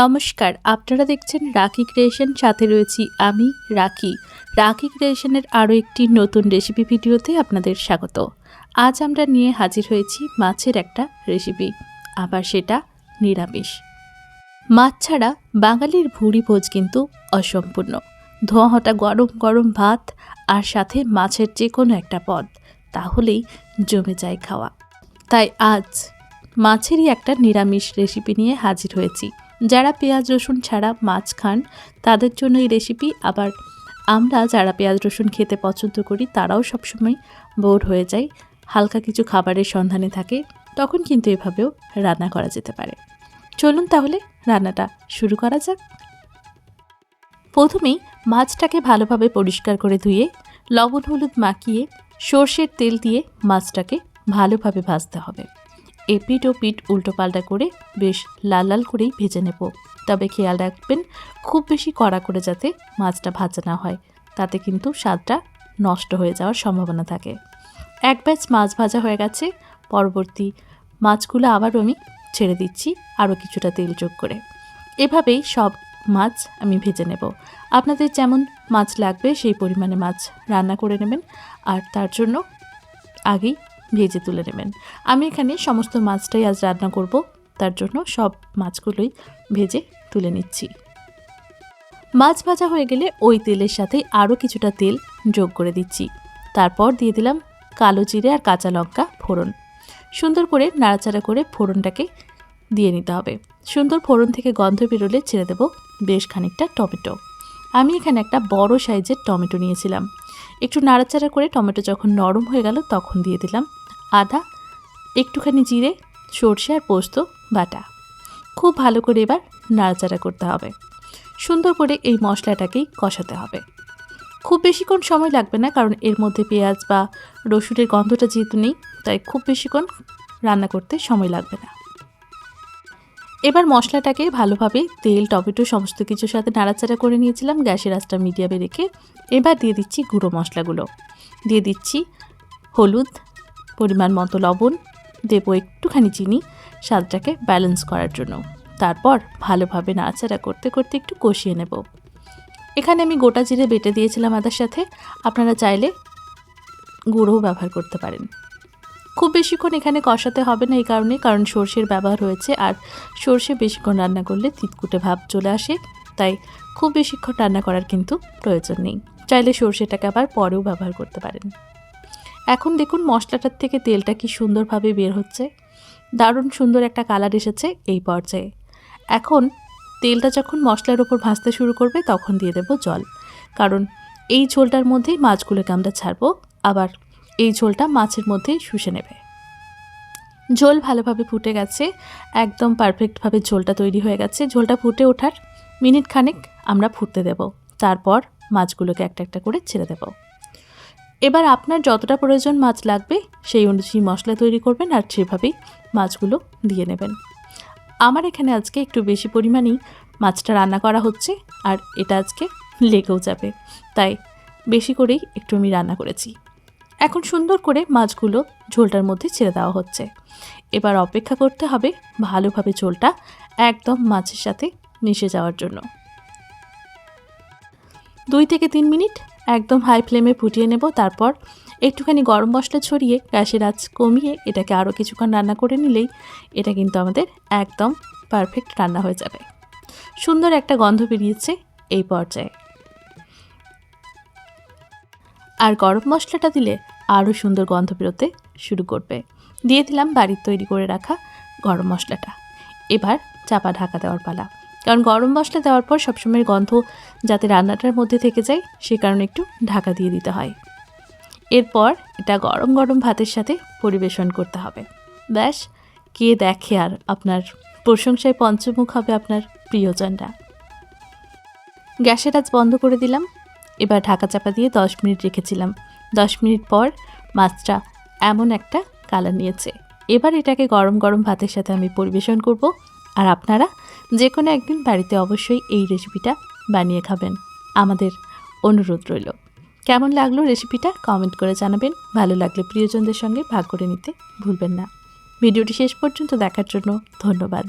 নমস্কার, আপনারা দেখছেন রাখি ক্রিয়েশন, সাথে রয়েছি আমি, রাখি। রাখি ক্রিয়েশনের আরও একটি নতুন রেসিপি ভিডিওতে আপনাদের স্বাগত। আজ আমরা নিয়ে হাজির হয়েছি মাছের একটা রেসিপি, আবার সেটা নিরামিষ। মাছ ছাড়া বাঙালির ভুড়ি ভোজ কিন্তু অসম্পূর্ণ। ধোঁয়াহটা গরম গরম ভাত আর সাথে মাছের যে কোনো একটা পদ, তাহলেই জমে যায় খাওয়া। তাই আজ মাছেরই একটা নিরামিষ রেসিপি নিয়ে হাজির হয়েছি। যারা পেঁয়াজ, রসুন ছাড়া মাছ খান, তাদের জন্য এই রেসিপি আবার আমরা যারা পেঁয়াজ, রসুন খেতে পছন্দ করি, তারাও সবসময় বোর হয়ে যায়। হালকা কিছু খাবারের সন্ধানে থাকে, তখন কিন্তু এভাবেও রান্না করা যেতে পারে। চলুন তাহলে রান্নাটা শুরু করা যাক। প্রথমেই মাছটাকে ভালোভাবে পরিষ্কার করে ধুয়ে, লবণ হলুদ মাখিয়ে, সর্ষের তেল দিয়ে মাছটাকে ভালোভাবে ভাজতে হবে। এপিট ও পিট উল্টোপাল্টা করে বেশ লাল লাল করেই ভেজে নেব। তবে খেয়াল রাখবেন, খুব বেশি কড়া করে যাতে মাছটা ভাজা না হয়। তাতে কিন্তু স্বাদটা নষ্ট হয়ে যাওয়ার সম্ভাবনা থাকে। এক ব্যাচ মাছ ভাজা হয়ে গেছে। পরবর্তী মাছগুলো আবারও আমি ছেড়ে দিচ্ছি আরও কিছুটা তেল যোগ করে। এভাবেই সব মাছ আমি ভেজে নেব। আপনাদের যেমন মাছ লাগবে, সেই পরিমাণে মাছ রান্না করে নেবেন। আর তার জন্য আগেই ভেজে তুলে নেবেন। আমি এখানে সমস্ত মাছটাই আজ রান্না করব। তার জন্য সব মাছগুলোই ভেজে তুলে নিচ্ছি। মাছ ভাজা হয়ে গেলে ওই তেলের সাথে আরও কিছুটা তেল যোগ করে দিচ্ছি। তারপর দিয়ে দিলাম কালো জিরে আর কাঁচা লঙ্কা ফোড়ন। সুন্দর করে নাড়াচাড়া করে ফোড়নটাকে দিয়ে নিতে হবে। সুন্দর ফোড়ন থেকে গন্ধ বেরোলে ছেড়ে দেবো বেশ খানিকটা টমেটো। আমি এখানে একটা বড় সাইজের টমেটো নিয়েছিলাম। একটু নাড়াচাড়া করে টমেটো যখন নরম হয়ে গেল তখন দিয়ে দিলাম আদা, একটুখানি জিরে, সর্ষে আর পোস্ত বাটা। খুব ভালো করে এবার নাড়াচাড়া করতে হবে। সুন্দর করে এই মশলাটাকেই কষাতে হবে। খুব বেশিক্ষণ সময় লাগবে না কারণ এর মধ্যে পেঁয়াজ বা রসুনের গন্ধটা যেহেতু নেই, তাই খুব বেশিক্ষণ রান্না করতে সময় লাগবে না। এবার মশলাটাকে ভালোভাবে তেল, টমেটো সমস্ত কিছুর সাথে নাড়াচাড়া করে নিয়েছিলাম, গ্যাসের আঁচটা মিডিয়ামে রেখে এবার দিয়ে দিচ্ছি গুঁড়ো মশলাগুলো। দিয়ে দিচ্ছি হলুদ পরিমাণ মতো লবণ, দেবো একটুখানি চিনি, স্বাদটাকে ব্যালেন্স করার জন্য। তারপর ভালোভাবে নাড়াচাড়া করতে করতে একটু কষিয়ে নেব। এখানে আমি গোটা জিরে বেটে দিয়েছিলাম আদার সাথে। আপনারা চাইলে গুঁড়োও ব্যবহার করতে পারেন। খুব বেশিক্ষণ এখানে কষাতে হবে না এই কারণে, কারণ সর্ষের ব্যবহার হয়েছে আর সর্ষে বেশিক্ষণ রান্না করলে তিতকুটে ভাব চলে আসে। তাই খুব বেশিক্ষণ রান্না করার কিন্তু প্রয়োজন নেই। চাইলে সর্ষেটাকে আবার পরেও ব্যবহার করতে পারেন। এখন দেখুন মশলাটার থেকে তেলটা কি সুন্দরভাবে বের হচ্ছে। দারুণ সুন্দর একটা কালার এসেছে এই পর্যায়ে। এখন তেলটা যখন মশলার ওপর ভাজতে শুরু করবে তখন দিয়ে দেব জল। কারণ এই ঝোলটার মধ্যেই মাছগুলোকে আমরা ছাড়বো, আবার এই ঝোলটা মাছের মধ্যেই শুষে নেবে। ঝোল ভালোভাবে ফুটে গেছে, একদম পারফেক্টভাবে ঝোলটা তৈরি হয়ে গেছে। ঝোলটা ফুটে ওঠার মিনিট খানেক আমরা ফুটতে দেব, তারপর মাছগুলোকে একটা একটা করে ছেড়ে দেব। এবার আপনার যতটা প্রয়োজন মাছ লাগবে, সেই অনুযায়ী মশলা তৈরি করবেন আর সেভাবেই মাছগুলো দিয়ে নেবেন। আমার এখানে আজকে একটু বেশি পরিমাণেই মাছটা রান্না করা হচ্ছে আর এটা আজকে লেগেও যাবে। তাই বেশি করেই একটু আমি রান্না করেছি। এখন সুন্দর করে মাছগুলো ঝোলটার মধ্যে ছেড়ে দেওয়া হচ্ছে। এবার অপেক্ষা করতে হবে ভালোভাবে ঝোলটা একদম মাছের সাথে মিশে যাওয়ার জন্য। দুই থেকে তিন মিনিট একদম হাই ফ্লেমে ফুটিয়ে নেব, তারপর একটুখানি গরম মশলা ছড়িয়ে গ্যাসের আঁচ কমিয়ে এটাকে আরও কিছুক্ষণ রান্না করে নিলেই এটা কিন্তু আমাদের একদম পারফেক্ট রান্না হয়ে যাবে। সুন্দর একটা গন্ধ বেরিয়েছে এই পর্যায়ে। আর গরম মশলাটা দিলে আরও সুন্দর গন্ধ বেরোতে শুরু করবে। দিয়ে দিলাম বাড়ির তৈরি করে রাখা গরম মশলাটা। এবার চাপা ঢাকা দেওয়ার পালা। কারণ গরম মশলা দেওয়ার পর সবসময় গন্ধ যাতে রান্নাটার মধ্যে থেকে যায়, সে কারণে একটু ঢাকা দিয়ে দিতে হয়। এরপর এটা গরম গরম ভাতের সাথে পরিবেশন করতে হবে। ব্যাস, কে দেখে আর আপনার প্রশংসায় পঞ্চমুখ হবে আপনার প্রিয়জনরা। গ্যাসের আজ বন্ধ করে দিলাম। এবার ঢাকা চাপা দিয়ে দশ মিনিট রেখেছিলাম। দশ মিনিট পর মাছটা এমন একটা কালার নিয়েছে। এবার এটাকে গরম গরম ভাতের সাথে আমি পরিবেশন করব। আর আপনারা যে কোনো একদিন বাড়িতে অবশ্যই এই রেসিপিটা বানিয়ে খাবেন। আমাদের অনুরোধ রইল। কেমন লাগল রেসিপিটা কমেন্ট করে জানাবেন। ভালো লাগলে প্রিয়জনদের সঙ্গে ভাগ করে নিতে ভুলবেন না। ভিডিওটি শেষ পর্যন্ত দেখার জন্য ধন্যবাদ।